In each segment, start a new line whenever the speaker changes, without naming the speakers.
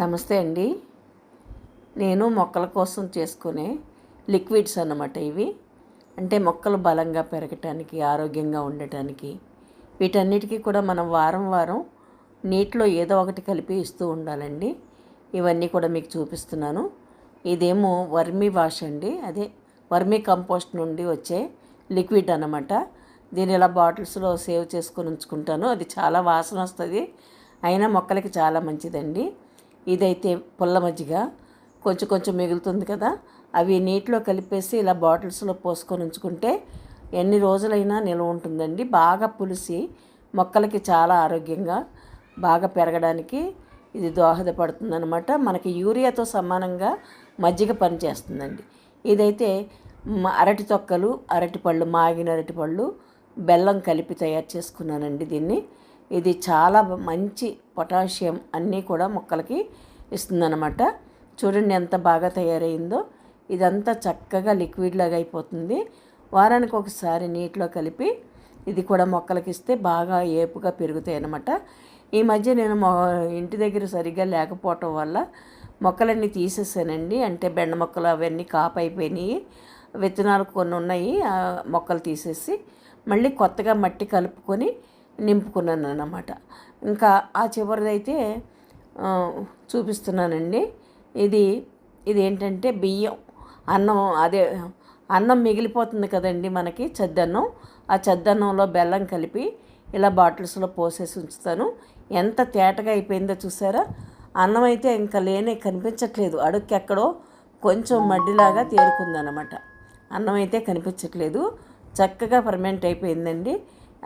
నమస్తే అండి. నేను మొక్కల కోసం చేసుకునే లిక్విడ్స్ అన్నమాట ఇవి. అంటే మొక్కలు బలంగా పెరగటానికి ఆరోగ్యంగా ఉండటానికి వీటన్నిటికీ కూడా మనం వారం వారం నీటిలో ఏదో ఒకటి కలిపి ఇస్తూ ఉండాలండి. ఇవన్నీ కూడా మీకు చూపిస్తున్నాను. ఇదేమో వర్మీ వాష్ అండి. అదే వర్మీ కంపోస్ట్ నుండి వచ్చే లిక్విడ్ అన్నమాట. దీన్ని ఇలా బాటిల్స్లో సేవ్ చేసుకొని ఉంచుకుంటాను. అది చాలా వాసన వస్తుంది. అయినా మొక్కలకి చాలా మంచిదండి. ఇదైతే పుల్ల మజ్జిగ. కొంచెం కొంచెం మిగులుతుంది కదా. అవి నీటిలో కలిపేసి ఇలా బాటిల్స్లో పోసుకొని ఉంచుకుంటే ఎన్ని రోజులైనా నిల్వ ఉంటుందండి. బాగా పులిసి మొక్కలకి చాలా ఆరోగ్యంగా బాగా పెరగడానికి ఇది దోహదపడుతుందనమాట మనకి యూరియాతో సమానంగా మజ్జిగ పనిచేస్తుందండి. ఇదైతే అరటి తొక్కలు అరటిపళ్ళు మాగిన అరటిపళ్ళు బెల్లం కలిపి తయారు చేసుకున్నానండి దీన్ని. ఇది చాలా మంచి పొటాషియం అన్నీ కూడా మొక్కలకి ఇస్తుందన్నమాట. చూడండి ఎంత బాగా తయారైందో. ఇదంతా చక్కగా లిక్విడ్ లాగా అయిపోతుంది. వారానికి ఒకసారి నీటిలో కలిపి ఇది కూడా మొక్కలకి ఇస్తే బాగా ఏపుగా పెరుగుతాయి అన్నమాట ఈ మధ్య నేను మొ ఇంటి దగ్గర సరిగ్గా లేకపోవటం వల్ల మొక్కలన్నీ తీసేసానండి. అంటే బెండ మొక్కలు అవన్నీ కాపైపోయినాయి విత్తనాలు కొన్ని ఉన్నాయి. ఆ మొక్కలు తీసేసి మళ్ళీ కొత్తగా మట్టి కలుపుకొని నింపుకున్నాను అన్నమాట ఇంకా ఆ చివరిదైతే చూపిస్తున్నానండి. ఇది ఇది ఏంటంటే బియ్యం. అన్నం అదే అన్నం మిగిలిపోతుంది కదండి మనకి చెద్దన్నం. ఆ చెద్దన్నంలో బెల్లం కలిపి ఇలా బాటిల్స్లో పోసేసి ఉంచుతాను. ఎంత తేటగా అయిపోయిందో చూసారా? అన్నం అయితే ఇంకా లేనే కనిపించట్లేదు. అడుక్కి ఎక్కడో కొంచెం మడ్డిలాగా తేరుకుందనమాట అన్నం అయితే కనిపించట్లేదు. చక్కగా ఫర్మెంట్ అయిపోయిందండి.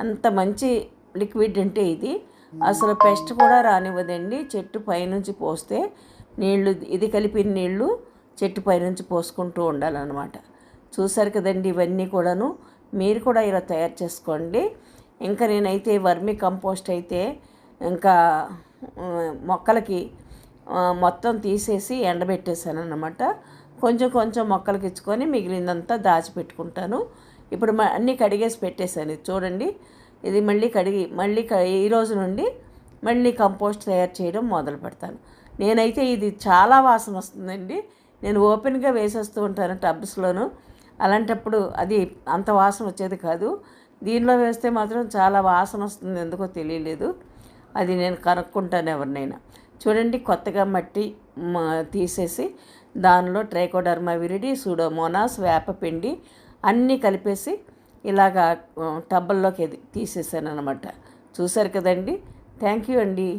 అంత మంచి లిక్విడ్ అంటే ఇది. అసలు పెస్ట్ కూడా రానివ్వదండి. చెట్టు పైనుంచి పోస్తే నీళ్ళు ఇది కలిపిన నీళ్ళు చెట్టు పైనుంచి పోసుకుంటూ ఉండాలన్నమాట. చూసారు కదండి ఇవన్నీ కూడాను. మీరు కూడా ఇలా తయారు చేసుకోండి. ఇంకా నేనైతే వర్మి కంపోస్ట్ అయితే ఇంకా మొక్కలకి మొత్తం తీసేసి ఎండబెట్టేశాను కొంచెం కొంచెం మొక్కలకి ఇచ్చుకొని మిగిలిందంతా దాచిపెట్టుకుంటాను. ఇప్పుడు మ- అన్నీ కడిగేసి పెట్టేశాను. చూడండి. ఇది మళ్ళీ కడిగి మళ్ళీ ఈ రోజు నుండి మళ్ళీ కంపోస్ట్ తయారు చేయడం మొదలు పెడతాను. నేనైతే ఇది చాలా వాసన వస్తుందండి. నేను ఓపెన్గా వేసేస్తూ ఉంటాను టబ్స్లోను. అలాంటప్పుడు అది అంత వాసన వచ్చేది కాదు. దీనిలో వేస్తే మాత్రం చాలా వాసన వస్తుంది ఎందుకో తెలియలేదు. అది నేను కనుక్కుంటాను ఎవరినైనా. చూడండి కొత్తగా మట్టి తీసేసి దానిలో ట్రైకోడర్మా విరిడి సూడోమోనాస్ వేపపిండి అన్నీ కలిపేసి ఇలాగా టబ్బల్లోకి తీసేసాను అనమాట చూశారు కదండి? థ్యాంక్ యూ అండి.